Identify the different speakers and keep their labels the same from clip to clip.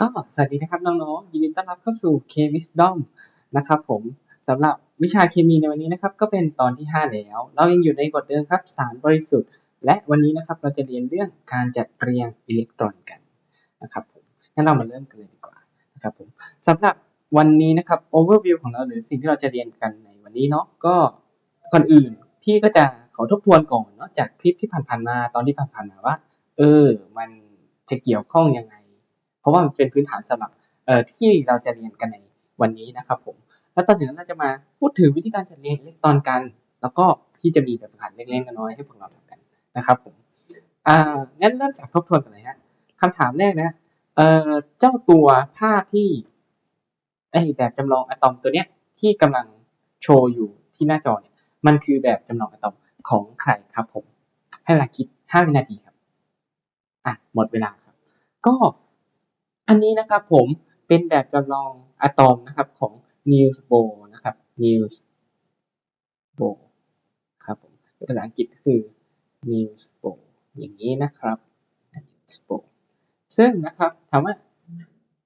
Speaker 1: ก็สวัสดีนะครับน้องๆยินดีต้อนรับเข้าสู่ K Wisdom นะครับผมสำหรับวิชาเคมีในวันนี้นะครับก็เป็นตอนที่ 5 แล้ว เรายังอยู่ในบทเดิมครับสารบริสุทธิ์ และวันนี้นะครับเราจะเรียนเรื่องการจัดเรียงอิเล็กตรอนกันนะครับผมงั้นเรามาเริ่มกันเลยดีกว่านะครับผมสำหรับวันนี้นะครับ overview ของเราหรือสิ่งที่เราจะเรียนกันในวันนี้เนาะก็ก่อนอื่นพี่ก็จะขอทบทวนก่อนเนาะจากคลิปที่ผ่านๆมาตอนที่ผ่านๆมาว่า เออ มันจะเกี่ยวข้องยังไง ราะว่ามันเป็นพื้นฐานสำหรับเอ่อที่เราจะเรียนกันในวันนี้นะครับผม แล้วตอนนี้เราจะมาพูดถึงวิธีการจัดเรียงอิเล็กตรอนกัน แล้วก็พี่จะมีแบบฝึกหัดเล็กๆน้อยๆให้พวกเราทำกันนะครับผมอ่างั้นเริ่มจากทบทวนกันเลยฮะคำถามแรกนะเอ่อเจ้าตัวภาพที่ไอแบบจำลองอะตอมตัวเนี้ยที่กำลังโชว์อยู่ที่หน้าจอเนี่ยมันคือแบบจำลองอะตอมของใครครับผม ให้เวลาคิด 5 วินาทีครับอะหมดเวลาครับ ก็ อันนี้นะครับผมเป็นแบบจำลองอะตอมนะครับของ Niels Bohr นะครับ Niels Bohr ครับผมภาษาอังกฤษก็คือ Niels Bohr อย่างนี้นะครับ Niels Bohr ซึ่งนะครับถามว่า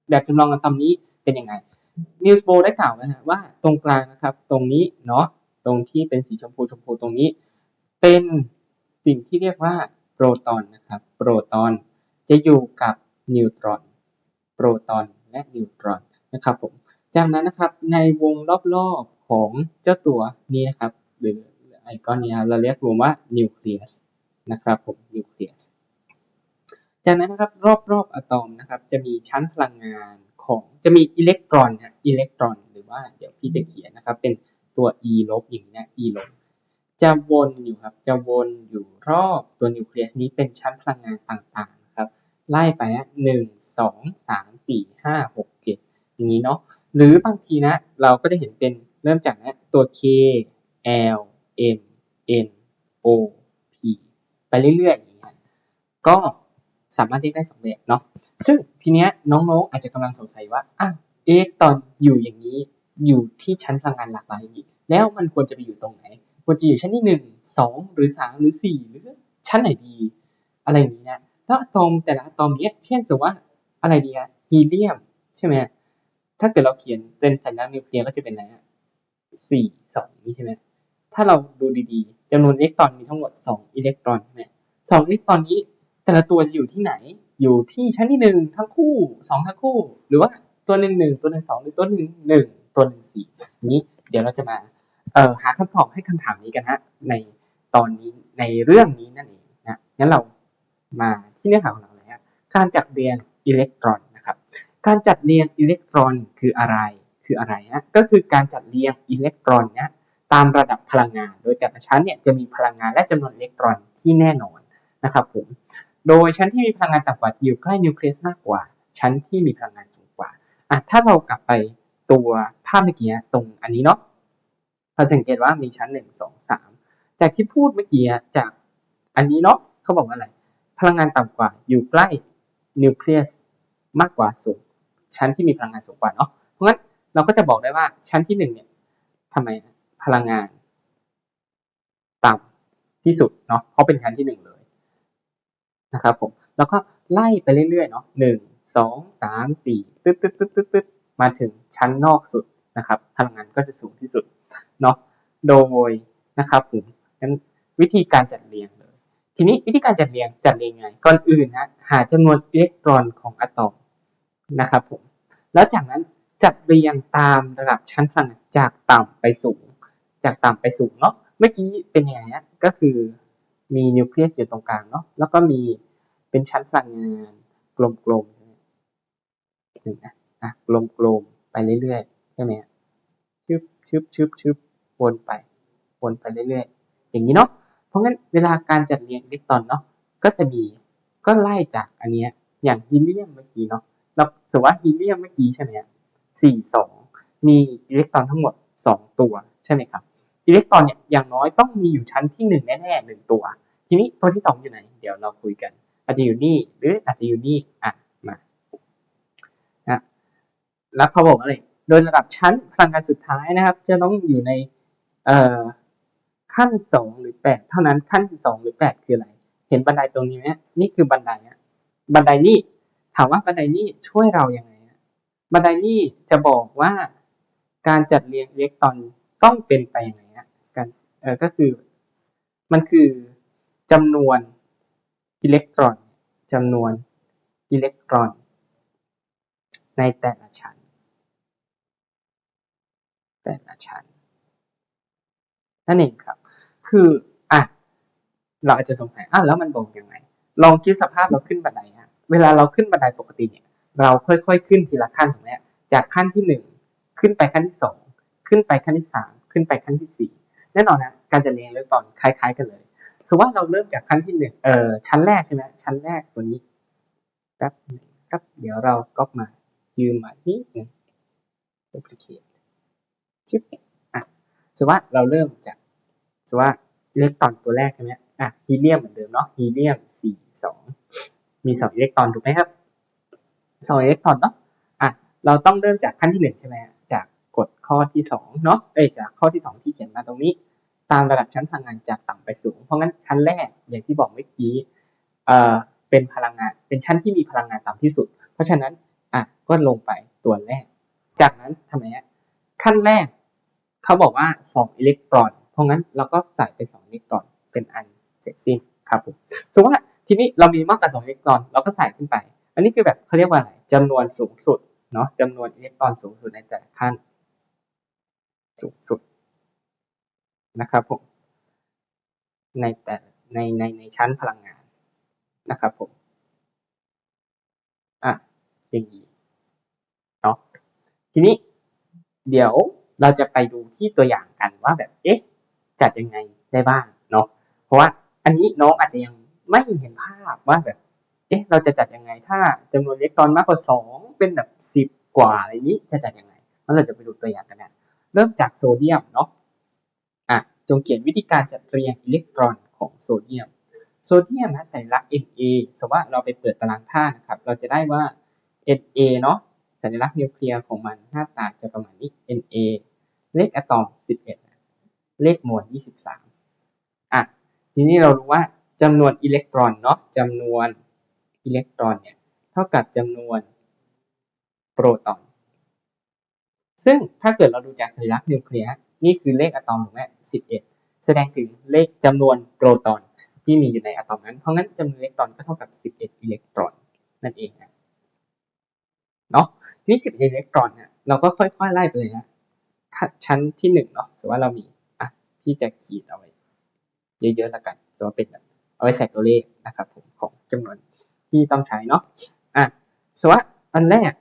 Speaker 1: แบบจำลองอะตอมนี้เป็นยังไง Niels Bohr ได้กล่าวนะฮะว่าตรงกลางนะครับ ตรงนี้เนาะตรงที่เป็นสีชมพูชมพูตรงนี้ เป็นสิ่งที่เรียกว่าโปรตอนนะครับ โปรตอนจะอยู่กับนิวตรอน รตอนและนิวตรอนนะครับผมจากนั้นนะครับในวงรอบๆของเจ้าตัวนี้นะครับหรือไอคอนนี้เราเรียกรวมว่านิวเคลียสนะครับผมนิวเคลียสจากนั้นนะครับรอบๆอะตอมนะครับจะมีชั้นพลังงานของจะมีอิเล็กตรอนนะอิเล็กตรอน หรือว่าเดี๋ยวพี่จะเขียนนะครับเป็นตัว e ลบอย่างนี้นะ e ลบจะวนอยู่ครับจะวนอยู่รอบตัวนิวเคลียสนี้เป็นชั้นพลังงานต่างๆ ไล่ไปนะหนึ่งสองสามสี่ห้าหกเจ็ดอย่างนี้เนาะหรือบางทีนะ เราก็จะเห็นเป็นเริ่มจากนะตัว K L M N O P ไปเรื่อยๆอย่างนี้ยก็สามารถเรียกได้สองแบบเนาะซึ่งทีเนี้ยน้องๆอาจจะกำลังสงสัยว่าอะเอ๊ะตอนอยู่อย่างนี้อยู่ที่ชั้นพลังงานหลากหลายอย่างนี้แล้วมันควรจะไปอยู่ตรงไหน ควรจะอยู่ชั้นที่หนึ่งสองหรือสามหรือสี่หรือชั้นไหนดี อะไรอย่างนี้นะ แล้วอะตอมแต่ละอะตอมเนี้ย เช่นสมมติว่าอะไรดีฮะฮีเลียม ใช่ไหมถ้าเกิดเราเขียนเป็นสัญลักษณ์นิวเคลียร์ก็จะเป็นอะไรฮะสี่สองนี่ใช่ไหมถ้าเราดูดีๆจำนวนอิเล็กตรอนมีทั้งหมดสองอิเล็กตรอนใช่ไหมสองอิเล็กตรอนนี้ แต่ละตัวจะอยู่ที่ไหน อยู่ที่ชั้นที่หนึ่งทั้งคู่สองทั้งคู่ หรือว่าตัวหนึ่งหนึ่งตัวหนึ่งสองหรือตัวหนึ่งหนึ่งตัวหนึ่งสี่นี้เดี๋ยวเราจะมาเอ่อหาคำตอบให้คำถามนี้กันฮะในตอนนี้ในเรื่องนี้นั่นเองนะงั้นเรามา ที่เนื้อหาของเราเลยฮะการจัดเรียงอิเล็กตรอนนะครับ การจัดเรียงอิเล็กตรอนคืออะไร คืออะไรฮะ ก็คือการจัดเรียงอิเล็กตรอนเนี่ยตามระดับพลังงาน โดยแต่ละชั้นเนี่ยจะมีพลังงานและจำนวนอิเล็กตรอนที่แน่นอนนะครับผม โดยชั้นที่มีพลังงานต่ำกว่าอยู่ใกล้นิวเคลียสมากกว่า ชั้นที่มีพลังงานสูงกว่าอะถ้าเรากลับไปตัวภาพเมื่อกี้ตรงอันนี้เนาะ เราจะสังเกตว่ามีชั้นหนึ่งสองสามจากที่พูดเมื่อกี้จากอันนี้เนาะเขาบอกว่าอะไร พลังงานต่ำกว่าอยู่ใกล้นิวเคลียสมากกว่าสูงชั้นที่มีพลังงานสูงกว่าเนาะเพราะงั้นเราก็จะบอกได้ว่าชั้นที่หนึ่งเนี่ยทำไมพลังงานต่ำที่สุดเนาะเพราะเป็นชั้นที่หนึ่งเลยนะครับผมแล้วก็ไล่ไปเรื่อยๆเนาะหนึ่งสองสามสี่ปึ๊บปึ๊บปึ๊บปึ๊บปึ๊บมาถึงชั้นนอกสุดนะครับ พลังงานก็จะสูงที่สุดเนาะโดยนะครับผมงั้นวิธีการจัดเรียง ทีนี้วิธีการจัดเรียงจัดเรียงไง ก่อนอื่นฮะหาจำนวนอิเล็กตรอนของอะตอมนะครับผม แล้วจากนั้นจัดเรียงตามระดับชั้นพลังงานจากต่ำไปสูง จากต่ำไปสูงเนาะ เมื่อกี้เป็นยังไงฮะ ก็คือมีนิวเคลียสอยู่ตรงกลางเนาะ แล้วก็มีเป็นชั้นพลังงานกลมๆหนึ่งนะอะกลมๆไปเรื่อยๆใช่ไหมฮะชึบชึบชึบชึบวนไปวนไปเรื่อยๆ อย่างนี้เนาะ เพราะงั้นเวลาการจัดเรียงอิเล็กตรอนเนาะก็จะมีก็ไล่จากอันเนี้ยอย่างฮีเลียมเมื่อกี้เนาะเราสมมติว่าฮีเลียมเมื่อกี้ใช่ไหมสี่สองมีอิเล็กตรอนทั้งหมดสองตัวใช่ไหมครับอิเล็กตรอนเนี่ยอย่างน้อยต้องมีอยู่ชั้นที่หนึ่งแน่ๆหนึ่งตัว ทีนี้ตัวที่สองอยู่ไหน เดี๋ยวเราคุยกัน อาจจะอยู่นี่หรืออาจจะอยู่นี่อะมานะแล้วเขาบอกอะไรโดยระดับชั้นพลังงานสุดท้ายนะครับ จะต้องอยู่ในเอ่อ ขั้นสองหรือแปดเท่านั้นขั้นสองหรือแปดคืออะไร เห็นบันไดตรงนี้ไหมนี่คือบันไดฮะบันไดนี่ทามว่าบันไดนี่ช่วยเราอยังไงบันไดนี่จะบอกว่าการจัดเรียงอิเล็กตรอนต้องเป็นไปอยังไงกันเออก็คือ มันคือจำนวนอิเล็กตรอนจำนวนอิเล็กตรอน ในแต่ละชั้น แต่ละชั้นนั่นเองครับ คืออะเราอาจจะสงสัยอะแล้วมันบอกยังไงลองคิดสภาพเราขึ้นบันไดฮะเวลาเราขึ้นบันไดปกติเนี่ย เราค่อยๆขึ้นทีละขั้นถูกไหมจากขั้นที่หนึ่งขึ้นไปขั้นที่สองขึ้นไปขั้นที่สามขึ้นไปขั้นที่สี่แน่นอนนะการจะเรียงอิเล็กตอนคล้ายๆกันเลยสมมติว่าเราเริ่มจากขั้นที่หนึ่งเอ่อชั้นแรกใช่ไหมชั้นแรกตัวนี้แป๊บนึงครับ เดี๋ยวเราก๊อปมายืมมานิดหนึ่ง duplicate ชิปอะสมมติว่าเราเริ่มจาก ติว่าอิเล็กตรอนตัวแรกใช่ไหมอะฮีเลียมเหมือนเดิมเนาะฮีเลียมสี่สองมีสองอิเล็กตรอนถูกไหมครับสองอิเล็กตรอนเนาะอะเราต้องเริ่มจากขั้นที่หนึ่งใช่ไหมจากกฎข้อที่สองเนาะเอ้ยจากข้อที่สองที่เขียนมาตรงนี้ ตามระดับชั้นพลังงานจากต่ำไปสูง เพราะงั้นชั้นแรกอย่างที่บอกเมื่อกี้เอ่อเป็นพลังงาน เป็นชั้นที่มีพลังงานต่ำที่สุด เพราะฉะนั้นอะก็ลงไปตัวแรก จากนั้นทำไมฮะขั้นแรกเขาบอกว่าสองอิเล็กตรอน เพราะงั้นเราก็ใส่ไปสองอิเล็กตรอนเป็นอันเสร็จสิ้นครับผมสมมติว่าทีนี้เรามีมากกว่าสองอิกตรอนเราก็ใส่ขึ้นไป อันนี้คือแบบเขาเรียกว่าอะไรจำนวนสูงสุดเนาะจำนวนอิเล็กตรอนสูงสุดในแต่ละขั้นสูงสุดนะครับผมในแต่ในในในชั้นพลังงานนะครับผมอะอย่างนี้เนาะทีนี้เดี๋ยวเราจะไปดูที่ตัวอย่างกันว่าแบบเอ๊ะ จัดยังไงได้บ้างเนาะเพราะว่าอันนี้น้องอาจจะยังไม่เห็นภาพว่าแบบเอ๊ะเราจะจัดยังไง ถ้าจำนวนอิเล็กตรอนมากกว่าสองเป็นแบบสิบกว่าอะไรนี้จะจัดยังไงงั้นเราจะไปดูตัวอย่างกันนะเริ่มจากโซเดียมเนาะอะจงเขียนวิธีการจัดเรียงอิเล็กตรอนของโซเดียมโซเดียมนะสัญลักษณ์ Na สมมติว่าเราไปเปิดตารางธาตุนะครับ เราจะได้ว่า Na เนาะสัญลักษณ์นิวเคลียร์ของมันหน้าตาจะประมาณนี้ Na เลขอะตอม 11 เลขมวล23 อะ ทีนี้เรารู้ว่าจำนวนอิเล็กตรอนเนาะจำนวนอิเล็กตรอนเนี่ยเท่ากับจำนวนโปรตอน ซึ่งถ้าเกิดเราดูจากสัญลักษณ์นิวเคลียร์นี่คือเลขอะตอมถูกไหม11 แสดงถึงเลขจำนวนโปรตอนที่มีอยู่ในอะตอมนั้น เพราะงั้นจำนวนอิเล็กตรอนก็เท่ากับ 11 อิเล็กตรอนนั่นเองนะเนาะทีนี้11 อิเล็กตรอนเนี่ยเราก็ค่อยๆไล่ไปเลยนะชั้นที่หนึ่งเนาะสมมติว่าเรามี ที่จะขีดเอาไว้ เยอะๆแล้วกันสมมติว่าเป็นแบบเอาไว้ใส่ตัวเลขนะครับผมของจำนวนที่ต้องใช้เนาะอะสมมติว่าอันแรก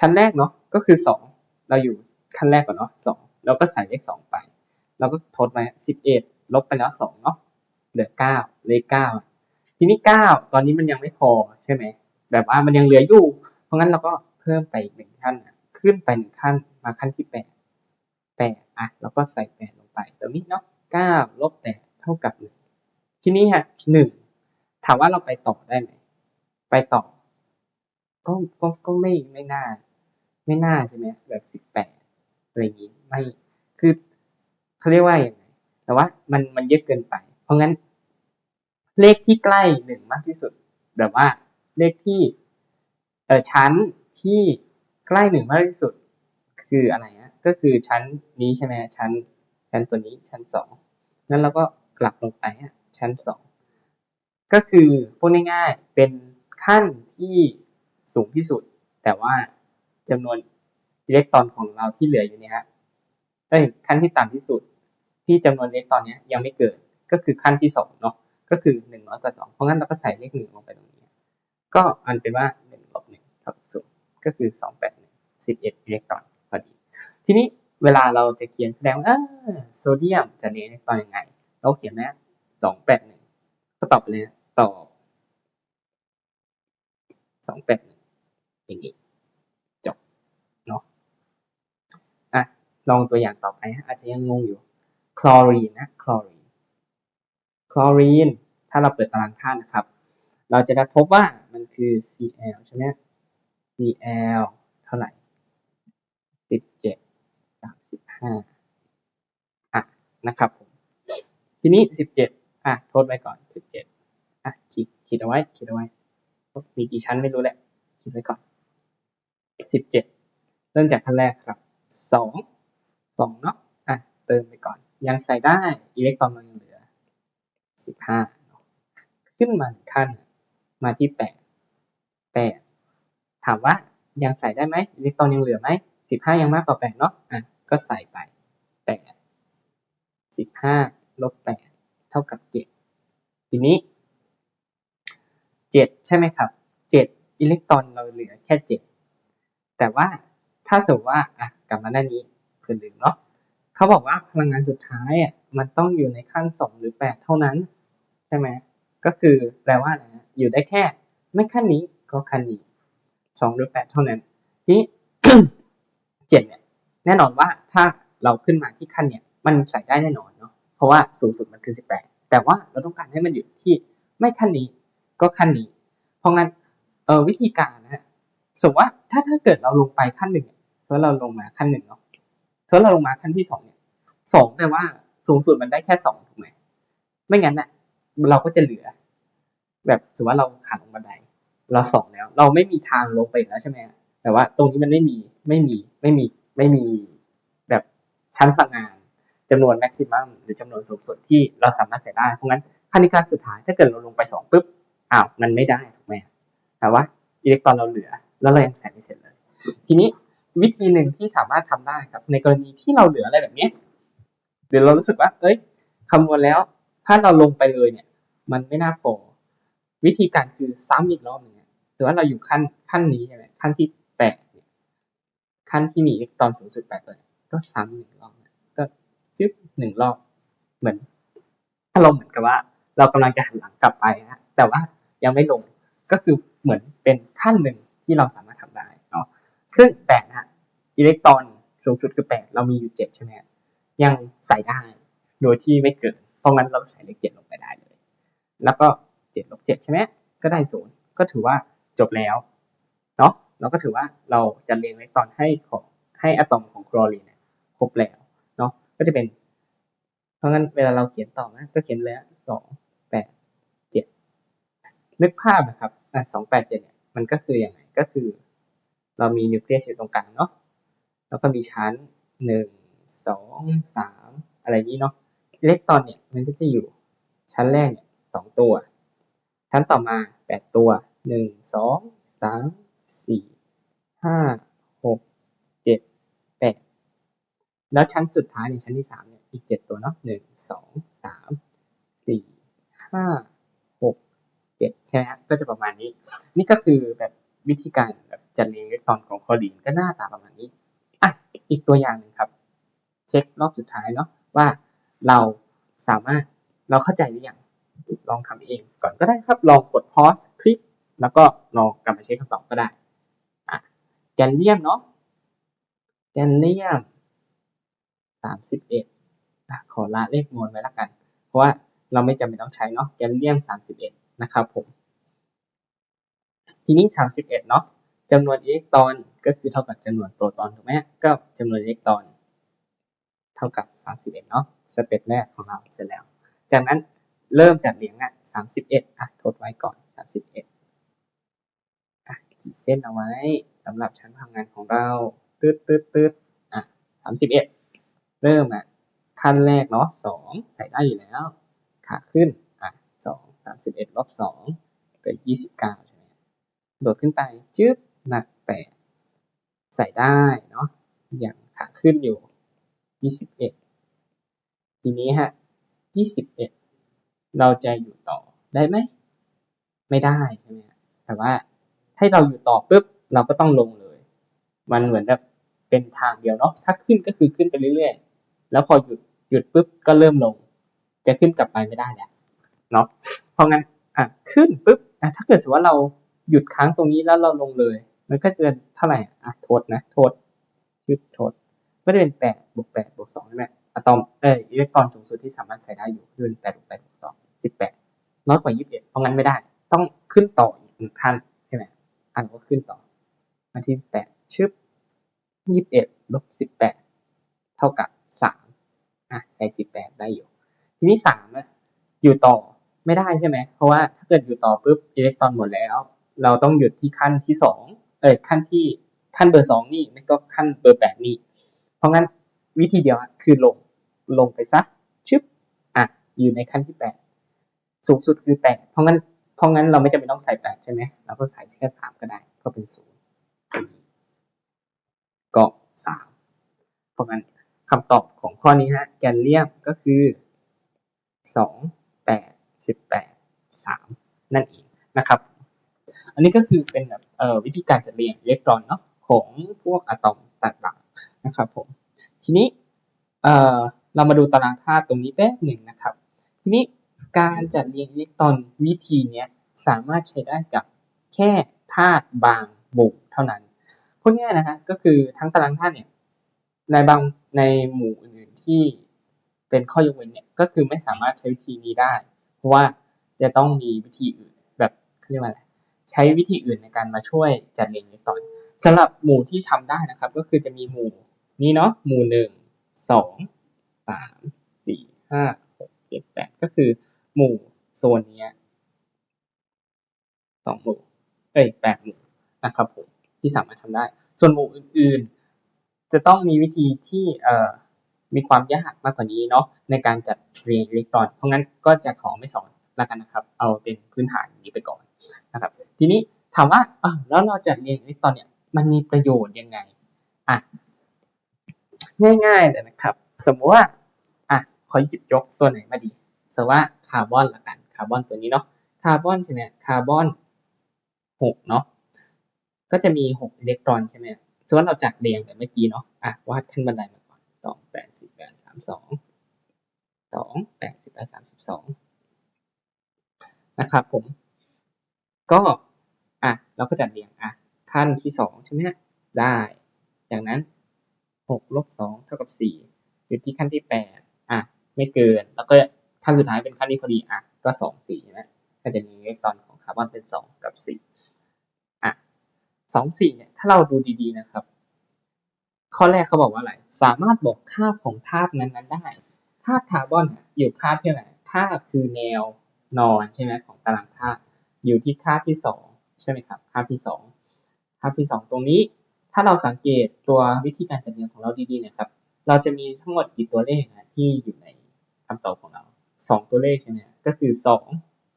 Speaker 1: ชั้นแรกเนาะก็คือ 2 เราอยู่ขั้นแรกก่อนเนาะ2เราก็ใส่เลข 2 ไป เราก็ทดไป11 ลบไปแล้ว2เนาะเหลือ 9 เลข 9 ทีนี้ 9 ตอนนี้มันยังไม่พอใช่ไหมแบบว่ามันยังเหลืออยู่ เพราะงั้นเราก็เพิ่มไปอีกหนึ่งขั้นขึ้นไปหนึ่งขั้นมาขั้นที่8 8อะเราก็ใส่8ลง ไปตรงนี้เนาะ9ลบ8เท่ากับ1ทีนี้ฮะ1ถามว่าเราไปต่อได้ไหมไปต่อ ก็ก็ก็ไม่ไม่น่า ไม่น่าใช่ไหมแบบ18อะไรอย่างนี้ไม่คือเขาเรียกว่าอย่างไงแต่ว่ามันมันเยอะเกินไป เพราะงั้น เลขที่ใกล้หนึ่งมากที่สุดแบบว่าเลขที่เออชั้นที่ใกล้หนึ่งมากที่สุด คืออะไรฮะก็คือชั้นนี้ใช่ไหมชั้น ชั้นตัวนี้ชั้นสองนั้นเราก็กลับลงไปฮะชั้นสองก็คือพูดง่ายๆเป็นขั้นที่สูงที่สุด แต่ว่าจำนวนอิเล็กตรอนของเราที่เหลืออยู่เนี่ยฮะเอ้ยขั้นที่ต่ำที่สุด ที่จำนวนอิเล็กตรอนเนี้ยยังไม่เกิดก็คือขั้นที่สองเนาะก็คือหนึ่งน้อยกว่าสองเพราะงั้นเราก็ใส่เลขหนึ่งลงไปตรงนี้ ก็อันเป็นว่าหนึ่งลบหนึ่งเท่ากับศูนย์ก็คือสองแปดหนึ่งสิบเอ็ดอิเล็กตรอนพอดี ทีนี้ เวลาเราจะเขียนแสดงว่าโซเดียมจะเรียนอิเล็กตรอนยังไง เราเขียนนะสองแปดหนึ่งก็ตอบไปเลยตอบสองแปดหนึ่งอย่างนี้จบเนาะอะลองตัวอย่างต่อไปอาจจะยังงงอยู่คลอรีนนะคลอรีนคลอรีนถ้าเราเปิดตารางธาตุนะครับ เราจะได้พบว่ามันคือ Cl ใช่ไหม Cl เท่าไหร่สิ สามสิบห้าอะนะครับผมทีนี้สิบเจ็ดอะโทษไว้ก่อนสิบเจ็ดอะขีดขีดเอาไว้ขีดเอาไว้ มีกี่ชั้นไม่รู้แหละคิดไว้ก่อนสิบเจ็ดเริ่มจากขั้นแรกครับสองสองเนาะอะเติมไปก่อน ยังใส่ได้อิเล็กตรอนเรายังเหลือสิบห้าขึ้นมาขั้นมาที่แปดแปดถามว่ายังใส่ได้ไหมอิเล็กตรอนยังเหลือไหมสิบห้ายังมากกว่าแปดเนาะอะ ก็ใส่ไปแปดสิบห้าลบแปดเท่ากับเจ็ดทีนี้เจ็ดใช่ไหมครับเจ็ดอิเล็กตรอนเราเหลือแค่เจ็ดแต่ว่าถ้าสมมติว่าอะกลับมาด้านนี้เพื่อนลืมเนาะเขาบอกว่าพลังงานสุดท้ายอะมันต้องอยู่ในขั้นสองหรือแปดเท่านั้น ใช่ไหมก็คือแปลว่าอะไรฮะอยู่ได้แค่ ไม่ขั้นนี้ก็ขั้นนี้สองหรือแปดเท่านั้นทีนี้เจ็ดเนี่ย แน่นอนว่าถ้าเราขึ้นมาที่ขั้นเนี่ยมันใส่ได้แน่นอนเนาะเพราะว่าสูงสุดมันคือสิบแปดแต่ว่าเราต้องการให้มันอยู่ที่ไม่ขั้นนี้ก็ขั้นนี้ เพราะงั้นเออวิธีการนะฮะสมมติว่าถ้าถ้าเกิดเราลงไปขั้นหนึ่งเนี่ยสมมติเราลงมาขั้นหนึ่งเนาะสมมติเราลงมาขั้นที่สองเนี่ยสองแปลว่าสูงสุดมันได้แค่สองถูกไหมไม่งั้นน่ะเราก็จะเหลือ แบบสมมติว่าเราขาลงบันไดเราสองแล้ว เราไม่มีทางลงไปแล้วใช่ไหมแต่ว่าตรงนี้มันไม่มีไม่มีไม่มี ไม่มีแบบชั้นพลังงานจำนวนแม็กซิมัมหรือจำนวนสูงสุดที่เราสามารถใส่ได้ เพราะงั้นขั้นการสุดท้ายถ้าเกิดเราลงไปสองปุ๊บอ้าวมันไม่ได้ถูกไหมแต่ว่าอิเล็กตรอนเราเหลือ แล้วเรายังใส่ไม่เสร็จเลย ทีนี้วิธีหนึ่งที่สามารถทำได้ครับ ในกรณีที่เราเหลืออะไรแบบนี้หรือเรารู้สึกว่า เอ้ยคำนวณแล้วถ้าเราลงไปเลยเนี่ย มันไม่น่าพอวิธีการคือซ้ำอีกรอบหนึ่งอะถือว่าเราอยู่ขั้นขั้นนี้ใช่ไหมขั้นที่แปด ขั้นที่มีอิเล็กตรอนสูงสุดแปดเลยก็ซ้ำหนึ่งรอบก็จึ๊บหนึ่งรอบ เหมือนอารมณ์เหมือนกับว่า เรากำลังจะหันหลังกลับไปนะฮะแต่ว่ายังไม่ลงก็คือเหมือนเป็นขั้นหนึ่งที่เราสามารถทำได้เนาะซึ่งแปดนะฮะอิเล็กตรอนสูงสุดคือแปดเรามีอยู่เจ็ดใช่ไหมยังใส่ได้โดยที่ไม่เกินเพราะงั้นเราใส่เลขเจ็ดลงไปได้เลย แล้วก็เจ็ดลบเจ็ดใช่ไหมก็ได้ศูนย์ก็ถือว่าจบแล้วเนาะ เราก็ถือว่าเราจะเรียงอิเล็กตรอนให้ของให้อะตอมของคลอรีนเนี่ยครบแล้วเนาะก็จะเป็น เพราะงั้นเวลาเราเขียนต่อนะก็เขียนเลยสองแปดเจ็ดนึกภาพนะครับอะสองแปดเจ็ดเนี่ยมันก็คืออย่างไรก็คือ เรามีนิวเคลียสอยู่ตรงกลางเนาะแล้วก็มีชั้นหนึ่งสองสามอะไรนี้เนาะอิเล็กตรอนเนี่ยมันก็จะอยู่ชั้นแรกเนี่ยสองตัว ชั้นต่อมาแปดตัวหนึ่งสองสาม สี่ห้าหกเจ็ดแปดแล้วชั้นสุดท้ายในชั้นที่สามเนี่ยอีกเจ็ดตัวเนาะหนึ่งสองสามสี่ห้าหกเจ็ดใช่ไหมฮะก็จะประมาณนี้ นี่ก็คือแบบวิธีการแบบจัดเรียงอิเล็กตรอนของคลอรีนก็หน้าตาประมาณนี้อะอีกตัวอย่างหนึ่งครับ เช็ครอบสุดท้ายเนาะว่าเราสามารถเราเข้าใจหรือยังลองทำเองก่อนก็ได้ครับ ลองกด pause คลิปแล้วก็ลองกลับมาเช็คคำตอบก็ได้ แกนเลียมเนาะแกนเลียมสามสิบเอ็ดขอละเลขมวลไว้ละกัน เพราะว่าเราไม่จำเป็นต้องใช้เนาะแกนเลียมสามสิบเอ็ดนะครับผม ทีนี้สามสิบเอ็ดเนาะจำนวนอิเล็กตรอนก็คือเท่ากับจำนวนโปรตอนถูกไหมก็จำนวนอิเล็กตรอน เท่ากับสามสิบเอ็ดเนาะสเต็ปแรกของเราเสร็จแล้ว จากนั้นเริ่มจากเรียญอะสามสิบเอ็ดอะทดไว้ก่อนสามสิบเอ็ดอะขีดเส้นเอาไว้ สำหรับชั้นพลังงานของเราตืดตืดตืดอะสามสิบเอ็ดเริ่มอะขั้นแรกเนาะสองใส่ได้อยู่แล้วขาขึ้นอะสองสามสิบเอ็ดลบสองเป็นยี่สิบเก้าใช่ไหมโดดขึ้นไปจึ๊บหนักแปดใส่ได้เนาะอย่างขาขึ้นอยู่ยี่สิบเอ็ดทีนี้ฮะยี่สิบเอ็ดเราจะอยู่ต่อได้ไหม ไม่ได้ใช่ไหมแต่ว่าให้เราอยู่ต่อปุ๊บ เราก็ต้องลงเลย มันเหมือนแบบเป็นทางเดียวเนาะถ้าขึ้นก็คือขึ้นไปเรื่อยๆ แล้วพอหยุดหยุดปุ๊บก็เริ่มลง จะขึ้นกลับไปไม่ได้แหละเนาะเพราะงั้นอะขึ้นปุ๊บอะถ้าเกิดสมมติว่าเราหยุดค้างตรงนี้แล้วเราลงเลย มันก็จะเท่าไหร่อะโทษนะโทษยึดโทษก็จะเป็นแปดบวกแปดบวกสองใช่ไหมอะตอมเอออิเล็กตรอนสูงสุดที่สามารถใส่ได้อยู่คือแปดบวกแปดบวกสองสิบแปดน้อยกว่ายี่สิบเอ็ดเพราะงั้นไม่ได้ ต้องขึ้นต่ออีกหนึ่งขั้นใช่ไหมอันก็ขึ้นต่อ มาที่แปดชึบยี่สิบเอ็ดลบสิบแปดเท่ากับสามอะใส่สิบแปดได้อยู่ ทีนี้สามอะอยู่ต่อไม่ได้ใช่ไหม เพราะว่าถ้าเกิดอยู่ต่อปุ๊บอิเล็กตรอนหมดแล้ว เราต้องหยุดที่ขั้นที่สองเอ้ยขั้นที่ขั้นเบอร์สองนี่ไม่ก็ขั้นเบอร์แปดนี่ เพราะงั้นวิธีเดียวคือลงลงไปซะชึบอะอยู่ในขั้นที่แปดสูงสุดคือแปดเพราะงั้นเพราะงั้นเราไม่จำเป็นต้องใส่แปดใช่ไหมเราก็ใส่แค่สามก็ได้ก็เป็นศูนย์ ก็สามเพราะงั้นคำตอบของข้อนี้ฮะแกนเลียมก็คือสองแปดสิบแปดสามนั่นเองนะครับ อันนี้ก็คือเป็นแบบเอ่อวิธีการจัดเรียงอิเล็กตรอนเนาะของพวกอะตอมต่างๆนะครับผมทีนี้เอ่อเรามาดูตารางธาตุตรงนี้แป๊บหนึ่งนะครับ ทีนี้การจัดเรียงอิเล็กตรอนวิธีเนี้ยสามารถใช้ได้กับแค่ธาตุบาง หมู่เท่านั้นพูดง่ายนะฮะก็คือทั้งตารางธาตุเนี่ยในบางในหมู่อื่นๆที่เป็นข้อยกเว้นเนี่ยก็คือไม่สามารถใช้วิธีนี้ได้ เพราะว่าจะต้องมีวิธีอื่นแบบเรียกว่าอะไรใช้วิธีอื่นในการมาช่วยจัดเรียงอิเล็กตอนสำหรับหมู่ที่ทำได้นะครับ ก็คือจะมีหมู่นี้เนาะหมู่หนึ่งสองสามสี่ห้าหกเจ็ดแปดก็คือหมู่โซนเนี้ยสองหมู่เอ้ยแปดหมู่ นะครับผมที่สามารถทำได้ ส่วนหมู่อื่นๆ จะต้องมีวิธีที่เอ่อมีความยากมากกว่านี้เนาะในการจัดเรียงอิเล็กตรอน เพราะงั้นก็จะขอไม่สอนแล้วกันนะครับ เอาเป็นพื้นฐานอย่างนี้ไปก่อนนะครับ ทีนี้ถามว่าอ้าวแล้วเราจัดเรียงอิเล็กตรอนเนี่ยมันมีประโยชน์ยังไงอะง่ายๆเลยนะครับ สมมติว่าอะขอหยิบยกตัวไหนมาดีสมมติว่าคาร์บอนละกันคาร์บอนตัวนี้เนาะคาร์บอนใช่ไหมคาร์บอนหกเนาะ ก็จะมีหกอิเล็กตรอนใช่ไหมส่วนเราจัดเรียงแบบเมื่อกี้เนาะอะวาดขึ้นบันไดมาก่อนสองแปดสิบแปดสามสองสองแปดสิบแปดสามสิบสองนะครับผม ก็อะเราก็จัดเรียงอะขั้นที่สองใช่ไหมได้จากนั้นหกลบสองเท่ากับสี่อยู่ที่ขั้นที่แปดอะไม่เกิน แล้วก็ขั้นสุดท้ายเป็นขั้นที่พอดีอะก็สองสี่ใช่ไหมก็จะมีอิเล็กตรอนของคาร์บอนเป็นสองกับสี่ สองสี่เนี่ยถ้าเราดูดีๆนะครับ ข้อแรกเขาบอกว่าอะไร สามารถบอกค่าของธาตุนั้นๆได้ธาตุคาร์บอนอยู่ค่าที่ไหนค่าคือแนวนอนใช่ไหมของตารางธาตุอยู่ที่ค่าที่สองใช่ไหมครับค่าที่สองค่าที่สองตรงนี้ ถ้าเราสังเกตตัววิธีการจัดเรียงของเราดีๆนะครับ เราจะมีทั้งหมดกี่ตัวเลขนะที่อยู่ในคำตอบของเราสองตัวเลขใช่ไหมก็คือสอง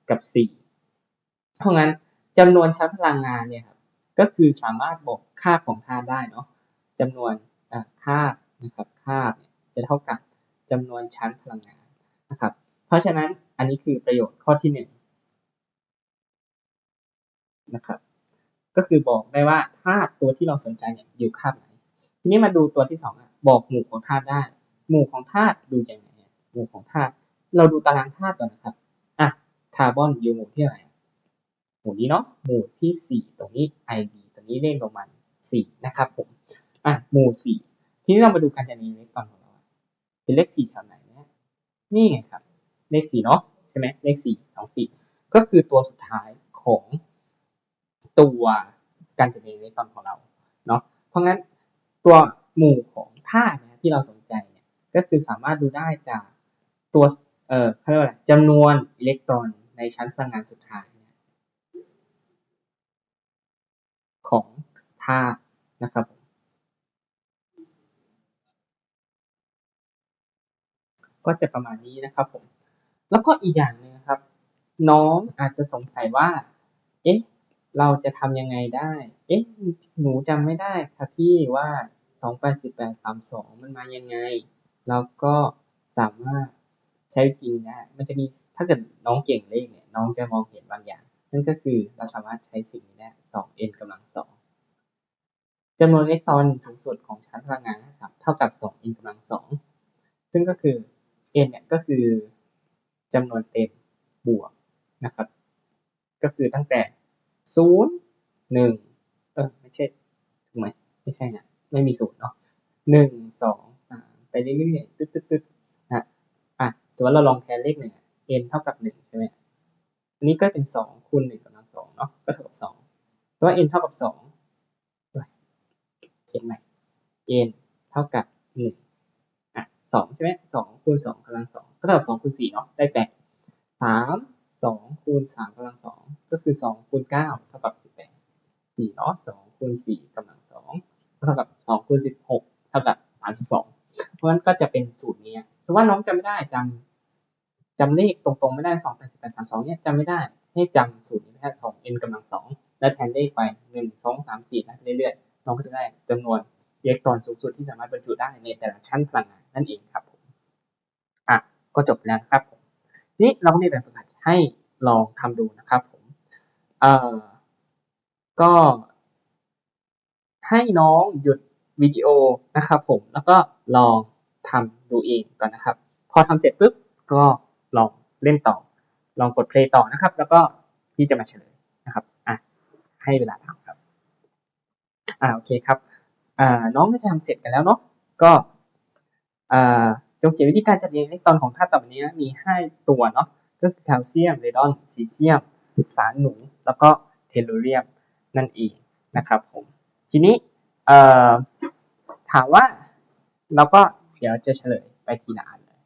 Speaker 1: กับสี่เพราะงั้นจำนวนชั้นพลังงานเนี่ยครับ ก็คือสามารถบอกค่าของธาตุได้เนาะจำนวนค่านะครับค่าจะเท่ากับจำนวนชั้นพลังงานนะครับ เพราะฉะนั้นอันนี้คือประโยชน์ข้อที่หนึ่งนะครับก็คือบอกได้ว่าธาตุตัวที่เราสนใจเนี่ยอยู่ค่าไหน ทีนี้มาดูตัวที่สองอะบอกหมู่ของธาตุได้ หมู่ของธาตุดูยังไงหมู่ของธาตุเราดูตารางธาตุก่อนนะครับอะคาร์บอนอยู่หมู่ที่ไหน หมู่นี้เนาะหมู่ที่สี่ตรงนี้ IB ตรงนี้เลขประมาณสี่นะครับผมอะหมู่สี่ทีนี้เรามาดูการจัดเรียงอิเล็กตรอนของเราเป็นเลขสี่แถวไหนเนี่ยนี่ไงครับเลขสี่เนาะใช่ไหมเลขสี่สองสี่ก็คือตัวสุดท้ายของตัวการจัดเรียงอิเล็กตรอนของเราเนาะเพราะงั้นตัวหมู่ของธาตุที่เราสนใจเนี่ยก็คือสามารถดูได้จากตัวเอ่อเขาเรียกว่าอะไรจำนวนอิเล็กตรอนในชั้นพลังงานสุดท้ายเนี่ย ของธาตุนะครับก็จะประมาณนี้นะครับผมแล้วก็อีกอย่างหนึ่งครับ น้องอาจจะสงสัยว่า เอ๊ะ เราจะทำยังไงได้ เอ๊ะ หนูจำไม่ได้ครับพี่ว่าสองแปดสิบแปดสามสองมันมายังไง แล้วก็สามารถใช้วิธีนี้ได้มันจะมีถ้าเกิดน้องเก่งเลขเนี่ย น้องจะมองเห็นบางอย่าง นั่นก็คือเราสามารถใช้สิ่งนี้ได้ สอง n กำลังสองจำนวนอิเล็กตรอนสูงสุดของชั้นพลังงานนะครับเท่ากับสอง n กำลังสองซึ่งก็คือ n เนี่ยก็คือจำนวนเต็มบวกนะครับ ก็คือตั้งแต่ศูนย์หนึ่งเออไม่ใช่ถูกไหมไม่ใช่นะไม่มีศูนย์เนาะหนึ่งสองสาไปเรื่อยๆตึ๊ดตึ๊ดตึ๊ดนะอะสมมติเราลองแทนเลขหนึ่ง n เท่ากับหนึ่งใช่ไหมอันนี้ก็เป็นสองคูณหนึ่งกำลังสองเนาะก็เท่ากับสอง แต่ว่า n เท่ากับสองเขียนใหม่ n เท่ากับหนึ่งอะสองใช่ไหมสองคูณสองกำลังสองก็เท่ากับสองคูณสี่เนาะได้แปดสามสองคูณสามกำลังสองก็คือสองคูณเก้าเท่ากับสิบแปดสี่เนาะสองคูณสี่กำลังสองเท่ากับสองคูณสิบหกเท่ากับสามสิบสองเพราะฉะนั้นก็จะเป็นสูตรนี้สมมติว่าน้องจำไม่ได้จำจำเลขตรงๆไม่ได้สองแปดสิบแปดสามสองเนี่ยจำไม่ได้ให้จำสูตรนี้แค่สอง n กำลังสอง แล้วแทนเลขไปหนึ่งสองสามสี่นะเรื่อยๆน้องก็จะได้จำนวนอิเล็กตรอนสูงสุดที่สามารถบรรจุได้ในแต่ละชั้นพลังงานนั่นเองครับผมอะก็จบแล้วนะครับผมนี่เราก็มีแบบฝึกหัดให้ลองทำดูนะครับผมเอ่อก็ ให้น้องหยุดวิดีโอนะครับผมแล้วก็ลองทำดูเองก่อนนะครับ พอทำเสร็จปุ๊บก็ลองเล่นต่อ ลองกด play ต่อนะครับ แล้วก็พี่จะมาเฉลย ให้เวลาทำครับอ่าโอเคครับอ่าน้องก็จะทำเสร็จกันแล้วเนาะก็อ่าจงเขียนวิธีการจัดเรียงอิเล็กตรอนของธาตุต่อไปนี้นะมีห้าตัวเนาะก็คือแคลเซียมเรดอนซีเซียม สารหนู แล้วก็เทลูเรียมนั่นเองนะครับผมทีนี้เอ่อถามว่าเราก็เดี๋ยวจะเฉลยไปทีละอันเลย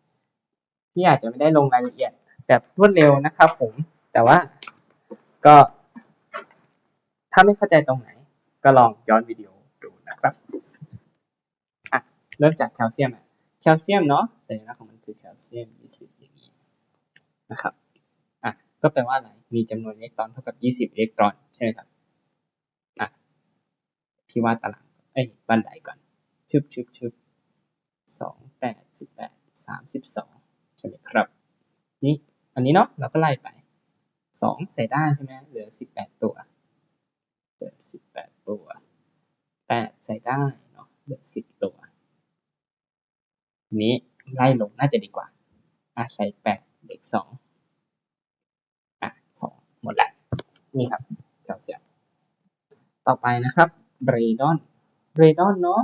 Speaker 1: ที่อาจจะไม่ได้ลงรายละเอียดแบบรวดเร็วนะครับผมแต่ว่าก็ ถ้าไม่เข้าใจตรงไหน ก็ลองย้อนวิดีโอดูนะครับอะเริ่มจากแคลเซียมอะแคลเซียมเนาะสัญลักษณ์ของมันคือแคลเซียม 20 อย่างนี้นะครับอะก็แปลว่าอะไร มีจำนวนอิเล็กตรอนเท่ากับ 20 อิเล็กตรอนใช่ไหมครับอะพี่วาดตารางเอ้ยบันไดก่อนชึบชึบชึบสองแปดสิบแปดสามสิบสองใช่ไหมครับ นี่อันนี้เนาะเราก็ไล่ไปสองใส่ได้ใช่ไหมเหลือสิบแปดตัว เหลือสิบแปดตัวแปดใส่ได้เนาะเหลือสิบตัว นี้ไล่ลงน่าจะดีกว่าอะใส่แปดเด็กสองอะสองหมดละนี่ครับแคลเซียต่อไปนะครับเรดอนเรดอนเนาะ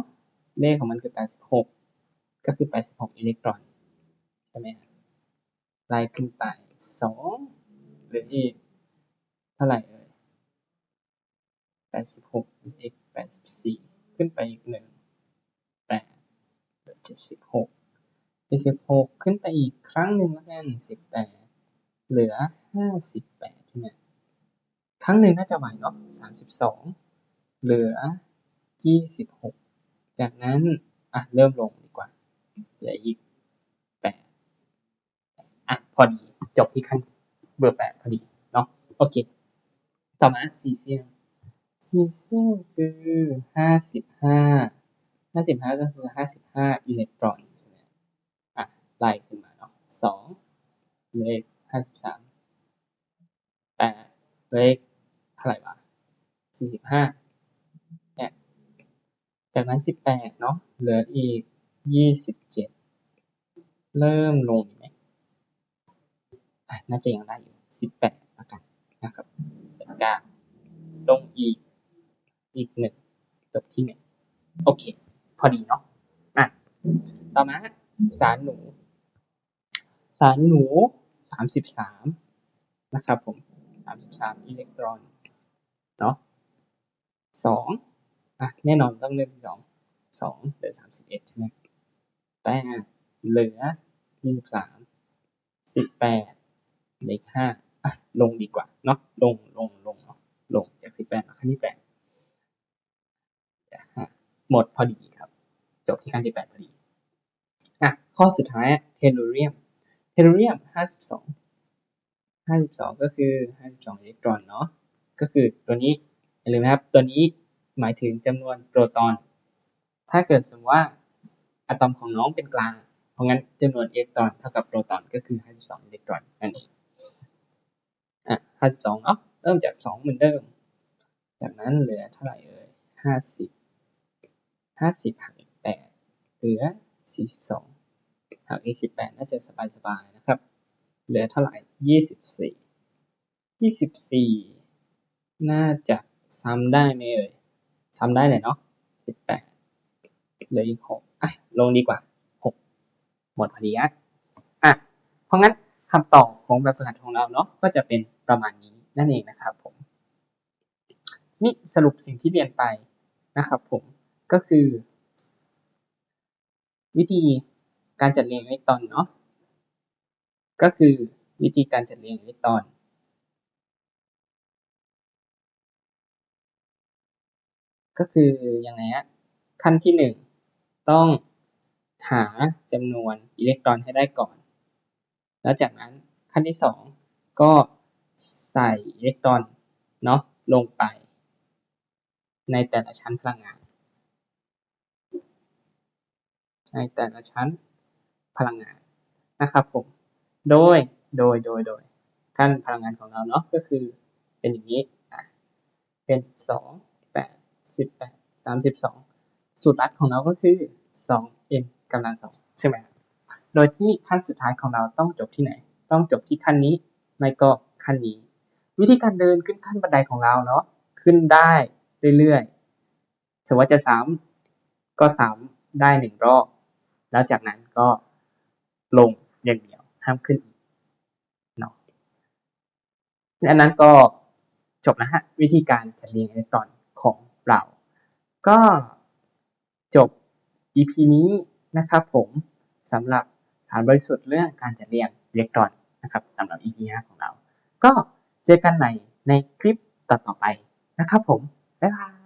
Speaker 1: เลขของมันคือ 86 ก็คือ 86 อิเล็กตรอน ใช่ไหมไล่ขึ้นไป 2 หรืออีกเท่าไหร่เอ่ย 86อีก84ขึ้นไปอีก1 8เหลือ76 76ขึ้นไปอีกครั้งหนึ่งแล้วกัน18เหลือ58ใช่ไหมครั้งหนึ่งน่าจะไหวเนาะ32เหลือยี่สิบหกจากนั้นอะเริ่มลงดีกว่าเหลืออีกแปดอะพอดีจบที่ขั้นเบอร์แปดพอดีเนาะโอเค ต่อมาซีเซียม ซีซียมคือห้าสิบห้าห้าสิบห้าก็คือห้าสิบห้าอิเล็กตรอนใช่ไหมอะไล่ขึ้นมาเนาะสองเลขห้าสิบสามแปดเลขเท่าไหร่วะสี่สิบห้าเนี่ยจากนั้นสิบแปดเนาะเหลืออีกยี่สิบเจ็ดเริ่มลงไหมอะน่าจะยังได้อยู่สิบแปดละกันนะครับเหลือเก้าลงอีก อีกหนึ่งจบที่หนึ่งโอเค พอดีเนาะอะต่อมาสารหนู สารหนูสามสิบสามนะครับผมสามสิบสามอิเล็กตรอนเนาะสองอะแน่นอนต้องเริ่มที่สองสองเหลือสามสิบเอ็ดใช่ไหมแปดเหลือยี่สิบสามสิบแปดเลขห้าอะลงดีกว่าเนาะลงลงลงเนาะลงจากสิบแปดมาขั้นที่แปด หมดพอดีครับ จบที่ขั้นที่แปดพอดี อะ ข้อสุดท้ายเทลูเรียม เทลูเรียมห้าสิบสองห้าสิบสองก็คือห้าสิบสองอิเล็กตรอนเนาะ ก็คือตัวนี้ อย่าลืมนะครับ ตัวนี้หมายถึงจำนวนโปรตอน ถ้าเกิดสมมติว่าอะตอมของน้องเป็นกลาง เพราะงั้นจำนวนอิเล็กตรอนเท่ากับโปรตอนก็คือ 52 อิเล็กตรอนนั่นเอง อะ 52 เนาะ เริ่มจาก 2 เหมือนเดิม จากนั้นเหลือเท่าไหร่เอ่ย50 50หักอีก8เหลือ42หักอีก18น่าจะสบายๆนะครับ เหลือเท่าไหร่24 24น่าจะซ้ำได้ไหมเอ่ยซ้ำได้เลยเนาะสิบแปดเหลืออีกหกอะลงดีกว่าหกหมดพอดีอะอะเพราะงั้นคำตอบของแบบฝึกหัดของเราเนาะก็จะเป็นประมาณนี้นั่นเองนะครับผม นี่สรุปสิ่งที่เรียนไปนะครับผม ก็คือ วิธีการจัดเรียงอิเล็กตรอนเนาะก็คือวิธีการจัดเรียงอิเล็กตรอนก็คืออย่างไรฮะขั้นที่หนึ่งต้องหาจำนวนอิเล็กตรอนให้ได้ก่อน แล้วจากนั้นขั้นที่สองก็ใส่อิเล็กตรอนเนาะลงไป ในแต่ละชั้นพลังงาน ในแต่ละชั้นพลังงานนะครับผม โดย โดย โดย โดยขั้นพลังงานของเราเนาะก็คือเป็นอย่างนี้ เป็นสองแปดสิบแปดสามสิบสองสูตรลัดของเราก็คือสอง n กำลังสองใช่ไหมโดยที่ขั้นสุดท้ายของเราต้องจบที่ไหน ต้องจบที่ขั้นนี้ ไม่ก็ขั้นนี้ วิธีการเดินขึ้นขั้นบันไดของเราเนาะ ขึ้นได้เรื่อยๆ สมมติว่าจะสามก็สามได้หนึ่งรอบ แล้วจากนั้นก็ลงอย่างเดียวห้ามขึ้นอีกเนาะอันนั้นก็จบนะฮะวิธีการจัดเรียงอิเล็กตรอนของเราก็จบ EP นี้นะครับผมสำหรับฐานบริสุทธิ์เรื่องการจัดเรียงอิเล็กตรอนนะครับสำหรับ EP 5ของเรา ก็เจอกันใหม่ในคลิปต่อๆไปนะครับผม บ๊ายบาย